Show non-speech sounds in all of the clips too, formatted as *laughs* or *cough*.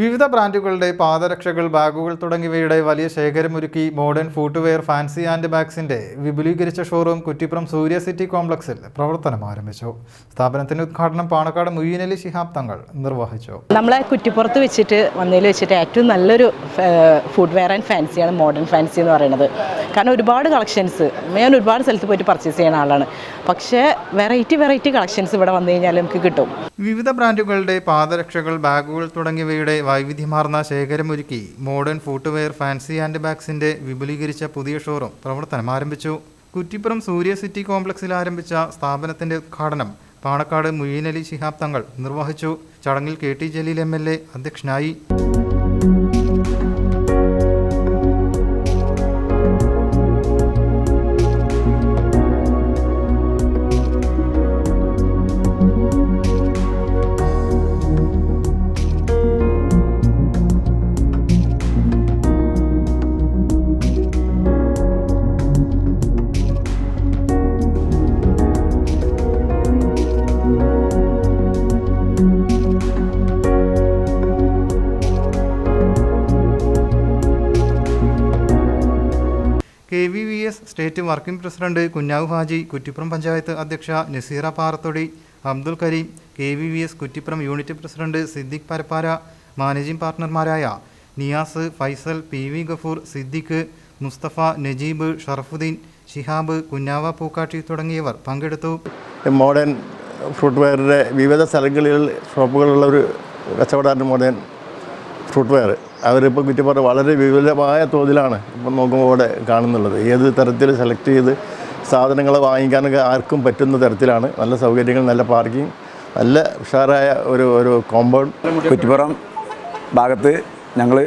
വിവിധ ബ്രാൻഡുകളുടെ പാദരക്ഷകൾ ബാഗുകൾ തുടങ്ങിയവയുടെ വലിയ ശേഖരമൊരുക്കി മോഡേൺ ഫുട്വെയർ ഫാൻസി ആൻഡ് ബാഗ്സിന്റെ വിപുലീകരിച്ച ഷോറൂം കുറ്റിപ്പുറം സൂര്യ സിറ്റി കോംപ്ലക്സിൽ പ്രവർത്തനം ആരംഭിച്ചു. സ്ഥാപനത്തിന്റെ ഉദ്ഘാടനം പാണക്കാട് മുയ്യനലി ശിഹാബ് തങ്ങൾ നിർവഹിച്ചു. നമ്മളെ കുറ്റിപ്പുറത്ത് വെച്ചിട്ട് വന്നതിൽ വെച്ചിട്ട് ഏറ്റവും നല്ലൊരു ഫുഡ്വെയർ ആൻഡ് ഫാൻസിയാണ് മോഡേൺ ഫാൻസി എന്ന് പറയുന്നത്. കാരണം ഒരുപാട് കളക്ഷൻസ് ഞാൻ ഒരുപാട് സ്ഥലത്ത് പോയിട്ട് പർച്ചേസ് ചെയ്യുന്ന ആളാണ്. പക്ഷേ വെറൈറ്റി വെറൈറ്റി കളക്ഷൻസ് ഇവിടെ വന്നു കഴിഞ്ഞാൽ നമുക്ക് കിട്ടും. വിവിധ ബ്രാൻഡുകളുടെ പാദരക്ഷകൾ ബാഗുകൾ തുടങ്ങിയവയുടെ വൈവിധ്യമാർന്ന ശേഖരമൊരുക്കി മോഡേൺ ഫുട്വെയർ ഫാൻസി ആൻഡ് ബാഗ്സിന്റെ വിപുലീകരിച്ച പുതിയ ഷോറൂം പ്രവർത്തനം ആരംഭിച്ചു. കുറ്റിപ്പുറം സൂര്യ സിറ്റി കോംപ്ലക്സിൽ ആരംഭിച്ച സ്ഥാപനത്തിന്റെ ഉദ്ഘാടനം പാണക്കാട് മുയ്യനലി ശിഹാബ് തങ്ങൾ നിർവഹിച്ചു. ചടങ്ങിൽ K T Jaleel M L A അധ്യക്ഷനായി. V S state working president Kunhavu Haji Kuttippuram panchayat അധ്യക്ഷ Naseera Parathodi Abdul Kareem K V V S Kuttippuram unit president Siddique Parappara managing പാർട്ണർമാരായ Niyas Faisal P V Gafoor Siddique Mustafa Najeeb Sharafuddin Shihab Kunhava Pookkatti തുടങ്ങിയവർ പങ്കെടുത്തു. Modern fruit വെയറിന്റെ വിവിധ സ്ഥലങ്ങളിൽ ഷോപ്പുകളുള്ള ഒരു കച്ചവടമാണ് modern fruit wear അവരിപ്പോൾ കുറ്റിപ്പുറം വളരെ വിപുലമായ തോതിലാണ് ഇപ്പം നോക്കുമ്പോൾ അവിടെ കാണുന്നുള്ളത്. ഏത് തരത്തിൽ സെലക്ട് ചെയ്ത് സാധനങ്ങൾ വാങ്ങിക്കാനൊക്കെ ആർക്കും പറ്റുന്ന തരത്തിലാണ്. നല്ല സൗകര്യങ്ങൾ നല്ല പാർക്കിംഗ് നല്ല ഉഷാറായ ഒരു ഒരു കോമ്പൗണ്ട് കുറ്റിപ്പുറം ഭാഗത്ത് ഞങ്ങൾ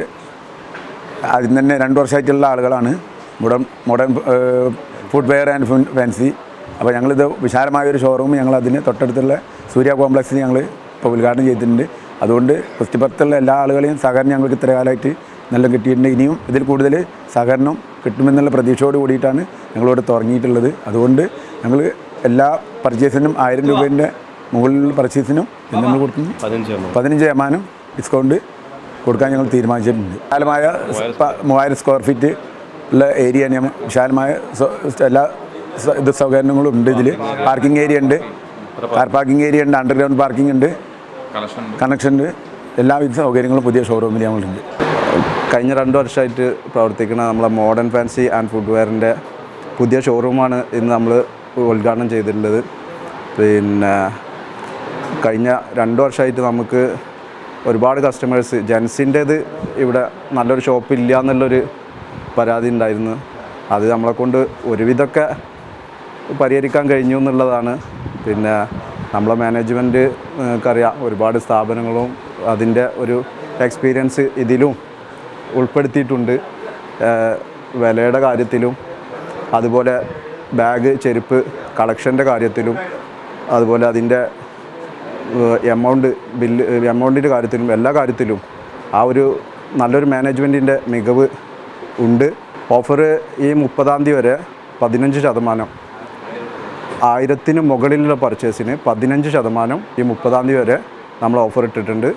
ആദ്യം തന്നെ രണ്ട് വർഷമായിട്ടുള്ള ആളുകളാണ്. മുടൻ modern footwear and fancy അപ്പോൾ ഞങ്ങളിത് വിശാലമായ ഒരു ഷോറൂം ഞങ്ങൾ അതിന് തൊട്ടടുത്തുള്ള സൂര്യ കോംപ്ലക്സിൽ ഞങ്ങൾ ഇപ്പോൾ ഉദ്ഘാടനം ചെയ്തിട്ടുണ്ട്. അതുകൊണ്ട് കുറ്റിപ്പുറത്തുള്ള എല്ലാ ആളുകളെയും സഹകരണം ഞങ്ങൾക്ക് ഇത്ര കാലമായിട്ട് നല്ല കിട്ടിയിട്ടുണ്ട്. ഇനിയും ഇതിൽ കൂടുതൽ സഹകരണം കിട്ടുമെന്നുള്ള പ്രതീക്ഷയോട് കൂടിയിട്ടാണ് ഞങ്ങളിവിടെ തുടങ്ങിയിട്ടുള്ളത്. അതുകൊണ്ട് ഞങ്ങൾ എല്ലാ പർച്ചേസിനും ആയിരം രൂപേന്റെ മുകളിലുള്ള പർച്ചേസിനും നമ്മൾ കൊടുക്കുന്നു. പതിനഞ്ച് ശതമാനം ഡിസ്കൗണ്ട് കൊടുക്കാൻ ഞങ്ങൾ തീരുമാനിച്ചിട്ടുണ്ട്. വിശാലമായ മൂവായിരം സ്ക്വയർ ഫീറ്റ് ഉള്ള ഏരിയ ഞങ്ങൾ വിശാലമായ എല്ലാ ഇത് സൗകര്യങ്ങളും ഉണ്ട് ഇതിൽ പാർക്കിംഗ് ഏരിയ ഉണ്ട്. കാർ പാർക്കിംഗ് ഏരിയ ഉണ്ട്. അണ്ടർഗ്രൗണ്ട് പാർക്കിംഗ് ഉണ്ട്. കണക്ഷൻ എല്ലാവിധ സൗകര്യങ്ങളും പുതിയ ഷോറൂമിൽ ഞങ്ങളുണ്ട്. കഴിഞ്ഞ രണ്ട് വർഷമായിട്ട് പ്രവർത്തിക്കുന്ന നമ്മളെ മോഡേൺ ഫാൻസി ആൻഡ് ഫുഡ്വെയറിന്റെ പുതിയ ഷോറൂമാണ് ഇന്ന് നമ്മൾ ഉദ്ഘാടനം ചെയ്തിട്ടുള്ളത്. പിന്നെ കഴിഞ്ഞ രണ്ട് വർഷമായിട്ട് നമുക്ക് ഒരുപാട് കസ്റ്റമേഴ്സ് ജെൻസിന്റേത് ഇവിടെ നല്ലൊരു ഷോപ്പ് ഇല്ല എന്നുള്ളൊരു പരാതി ഉണ്ടായിരുന്നു. അത് നമ്മളെക്കൊണ്ട് ഒരുവിധമൊക്കെ പരിഹരിക്കാൻ കഴിഞ്ഞു എന്നുള്ളതാണ്. പിന്നെ നമ്മളെ മാനേജ്മെന്റ് നിങ്ങൾക്കറിയാം ഒരുപാട് സ്ഥാപനങ്ങളും അതിന്റെ ഒരു എക്സ്പീരിയൻസ് ഇതിലും ഉൾപ്പെടുത്തിയിട്ടുണ്ട്. വിലയുടെ കാര്യത്തിലും അതുപോലെ ബാഗ് ചെരുപ്പ് കളക്ഷന്റെ കാര്യത്തിലും അതുപോലെ അതിന്റെ എമൗണ്ട് ബില്ല് എമൗണ്ടിന്റെ കാര്യത്തിലും എല്ലാ കാര്യത്തിലും ആ ഒരു നല്ലൊരു മാനേജ്മെന്റിന്റെ മികവ് ഉണ്ട്. ഓഫർ ഈ മുപ്പതാം തീയതി വരെ പതിനഞ്ച് ശതമാനം ആയിരത്തിന് മുകളിലുള്ള പർച്ചേസിന് പതിനഞ്ച് ശതമാനം ഈ മുപ്പതാം തീയതി വരെ നമ്മൾ ഓഫർ ഇട്ടിട്ടുണ്ട്.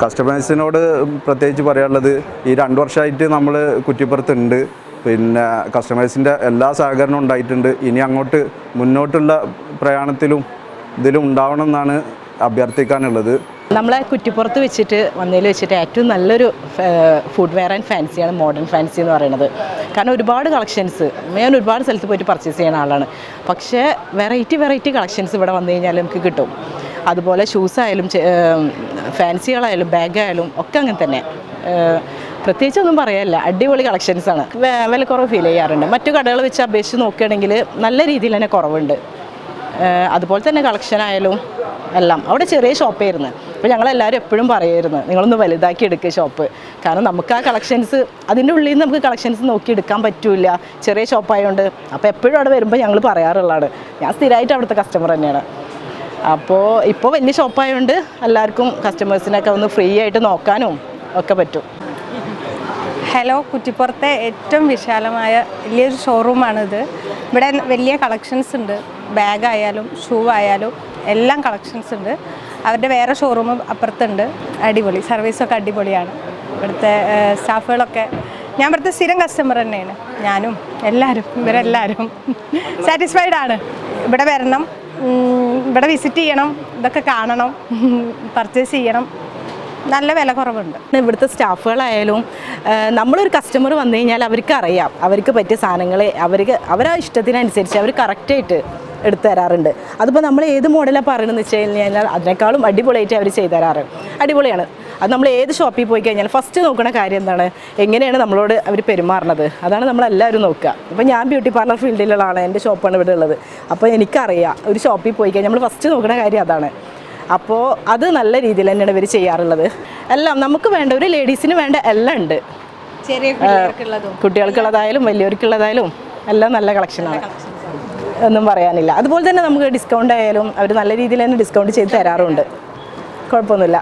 കസ്റ്റമേഴ്സിനോട് പ്രത്യേകിച്ച് പറയാനുള്ളത് ഈ രണ്ട് വർഷമായിട്ട് നമ്മൾ കുറ്റിപ്പുറത്തുണ്ട്. പിന്നെ കസ്റ്റമേഴ്സിന്റെ എല്ലാ സഹകരണവും ഉണ്ടായിട്ടുണ്ട്. ഇനി അങ്ങോട്ട് മുന്നോട്ടുള്ള പ്രയാണത്തിലും ഇതിലും ഉണ്ടാവണം എന്നാണ് അഭ്യർത്ഥിക്കാനുള്ളത്. നമ്മളെ കുറ്റിപ്പുറത്ത് വെച്ചിട്ട് വന്നതിൽ വെച്ചിട്ട് ഏറ്റവും നല്ലൊരു ഫുഡ് വെയർ ആൻഡ് ഫാൻസിയാണ് മോഡേൺ ഫാൻസി എന്ന് പറയുന്നത്. കാരണം ഒരുപാട് കളക്ഷൻസ് ഞാൻ ഒരുപാട് സ്ഥലത്ത് പോയിട്ട് പർച്ചേസ് ചെയ്യുന്ന ആളാണ്. പക്ഷേ വെറൈറ്റി വെറൈറ്റി കളക്ഷൻസ് ഇവിടെ വന്നു കഴിഞ്ഞാൽ നമുക്ക് കിട്ടും. അതുപോലെ ഷൂസ് ആയാലും ഫാൻസികളായാലും ബാഗായാലും ഒക്കെ അങ്ങനെ തന്നെ. പ്രത്യേകിച്ച് ഒന്നും പറയാനില്ല. അടിപൊളി കളക്ഷൻസാണ് വിലക്കുറവ് ഫീൽ ചെയ്യാറുണ്ട്. മറ്റു കടകൾ വെച്ച് അപേക്ഷിച്ച് നോക്കുകയാണെങ്കിൽ നല്ല രീതിയിൽ തന്നെ കുറവുണ്ട്. അതുപോലെ തന്നെ കളക്ഷൻ ആയാലും എല്ലാം. അവിടെ ചെറിയ ഷോപ്പായിരുന്നു അപ്പോൾ ഞങ്ങളെല്ലാവരും എപ്പോഴും പറയുമായിരുന്നു നിങ്ങളൊന്ന് വലുതാക്കി എടുക്കുക ഷോപ്പ് കാരണം നമുക്ക് ആ കളക്ഷൻസ് അതിന്റെ ഉള്ളിൽ നിന്ന് നമുക്ക് കളക്ഷൻസ് നോക്കി എടുക്കാൻ പറ്റില്ല ചെറിയ ഷോപ്പായതുകൊണ്ട് അപ്പോൾ എപ്പോഴും അവിടെ വരുമ്പോൾ ഞങ്ങൾ പറയാറുള്ളതാണ് ഞാൻ സ്ഥിരമായിട്ട് അവിടുത്തെ കസ്റ്റമർ തന്നെയാണ്. അപ്പോൾ ഇപ്പോൾ വലിയ ഷോപ്പായതുകൊണ്ട് എല്ലാവർക്കും കസ്റ്റമേഴ്സിനൊക്കെ ഒന്ന് ഫ്രീ ആയിട്ട് നോക്കാനും ഒക്കെ പറ്റും. ഹലോ കുറ്റിപ്പുറത്തെ ഏറ്റവും വിശാലമായ വലിയൊരു ഷോറൂമാണിത് ഇവിടെ വലിയ കളക്ഷൻസ് ഉണ്ട്. ബാഗായാലും ഷൂ ആയാലും എല്ലാം കളക്ഷൻസ് ഉണ്ട്. അവരുടെ വേറെ ഷോറൂം അപ്പുറത്തുണ്ട്. അടിപൊളി. സർവീസൊക്കെ അടിപൊളിയാണ്. ഇവിടുത്തെ സ്റ്റാഫുകളൊക്കെ. ഞാൻ ഇവിടുത്തെ സ്ഥിരം കസ്റ്റമർ തന്നെയാണ്. ഞാനും എല്ലാവരും ഇവരെല്ലാവരും സാറ്റിസ്ഫൈഡ് ആണ്. ഇവിടെ വരണം. ഇവിടെ വിസിറ്റ് ചെയ്യണം. ഇതൊക്കെ കാണണം. *laughs* പർച്ചേസ് ചെയ്യണം. നല്ല വില കുറവുണ്ട്. ഇവിടുത്തെ സ്റ്റാഫുകളായാലും നമ്മളൊരു കസ്റ്റമർ വന്നു കഴിഞ്ഞാൽ അവർക്ക് അറിയാം. അവർക്ക് പറ്റിയ സാധനങ്ങൾ അവർക്ക് അവരാ ഇഷ്ടത്തിനനുസരിച്ച് അവർ കറക്റ്റായിട്ട് എടുത്തു തരാറുണ്ട്. അതിപ്പോൾ നമ്മൾ ഏത് മോഡലാണ് പറയണമെന്ന് വെച്ച് കഴിഞ്ഞാൽ അതിനേക്കാളും അടിപൊളിയായിട്ട് അവർ ചെയ്തു തരാറ്. അടിപൊളിയാണ്. അത് നമ്മൾ ഏത് ഷോപ്പിൽ പോയി കഴിഞ്ഞാൽ ഫസ്റ്റ് നോക്കുന്ന കാര്യം എന്താണ്? എങ്ങനെയാണ് നമ്മളോട് അവർ പെരുമാറുന്നത് അതാണ് നമ്മളെല്ലാവരും നോക്കുക. ഇപ്പോൾ ഞാൻ ബ്യൂട്ടി പാർലർ ഫീൽഡിലുള്ള ആളാണ്. എന്റെ ഷോപ്പാണ് ഇവിടെ ഉള്ളത്. അപ്പോൾ എനിക്കറിയാം. ഒരു ഷോപ്പിൽ പോയി കഴിഞ്ഞാൽ നമ്മൾ ഫസ്റ്റ് നോക്കുന്ന കാര്യം അതാണ്. അപ്പോൾ അത് നല്ല രീതിയിൽ തന്നെയാണ് ഇവർ ചെയ്യാറുള്ളത്. എല്ലാം നമുക്ക് വേണ്ട ഒരു ലേഡീസിന് വേണ്ട എല്ലാം ഉണ്ട്. ചെറിയ കുട്ടികൾക്കുള്ളതായാലും വലിയവർക്കുള്ളതായാലും എല്ലാം നല്ല കളക്ഷനാണ് ഒന്നും പറയാനില്ല. അതുപോലെ തന്നെ നമുക്ക് ഡിസ്കൗണ്ട് ആയാലും അവർ നല്ല രീതിയിൽ തന്നെ ഡിസ്കൗണ്ട് ചെയ്ത് തരാറുണ്ട്. കുഴപ്പമൊന്നുമില്ല.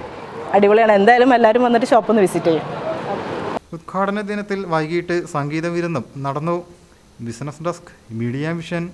അടിപൊളിയാണ്. എന്തായാലും എല്ലാവരും വന്നിട്ട് ഷോപ്പ് ഒന്ന് വിസിറ്റ് ചെയ്യും. ഉദ്ഘാടന ദിനത്തിൽ വൈകിട്ട് സംഗീത വിരുന്നും നടന്നു. Business desk media vision